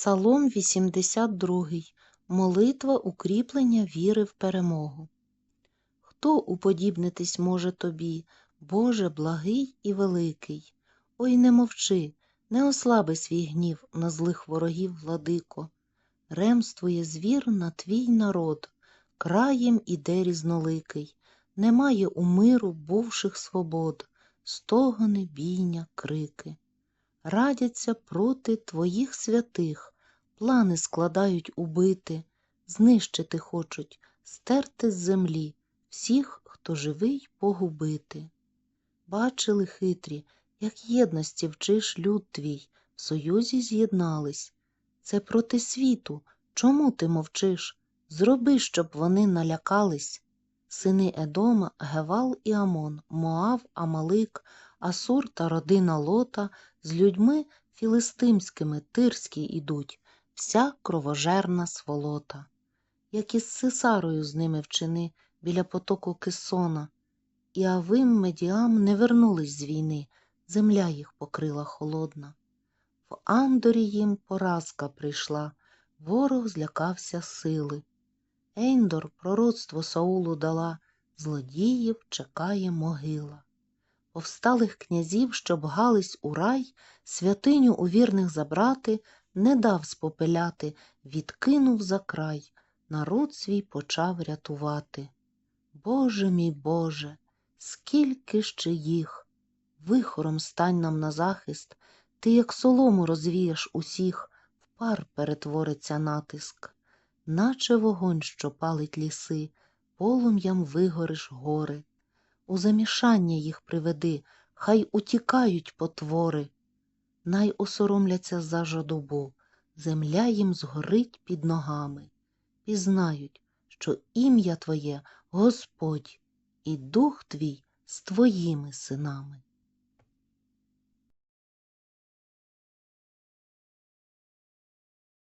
Псалом 82. Молитва укріплення віри в перемогу. Хто уподібнитись може тобі, Боже благий і великий? Ой, не мовчи, не ослаби свій гнів на злих ворогів, владико. Ремствує звір на твій народ, краєм іде різноликий, немає у миру бувших свобод, стогони, бійня, крики. Радяться проти твоїх святих, плани складають убити, знищити хочуть, стерти з землі всіх, хто живий, погубити. Бачили хитрі, як єдності вчиш люд твій, в союзі з'єднались. Це проти світу, чому ти мовчиш? Зроби, щоб вони налякались. Сини Едома, Гевал і Амон, Моав, Амалик, Асур та родина Лота з людьми філистимськими тирські ідуть, вся кровожерна сволота. Як із Сисарою з ними вчини біля потоку Кисона, і Авим Медіам не вернулись з війни, земля їх покрила холодна. В Андорі їм поразка прийшла, ворог злякався сили. Ейндор пророцтво Саулу дала, злодіїв чекає могила. Повсталих князів, що бгались у рай, святиню у вірних забрати, не дав спопеляти, відкинув за край, народ свій почав рятувати. Боже мій Боже, скільки ще їх! Вихором стань нам на захист, ти, як солому розвієш усіх, в пар перетвориться натиск, наче вогонь, що палить ліси, полум'ям вигориш гори. У замішання їх приведи, хай утікають потвори, най осоромляться за жадобу, земля їм згорить під ногами, пізнають, що ім'я Твоє Господь, і дух твій з твоїми синами.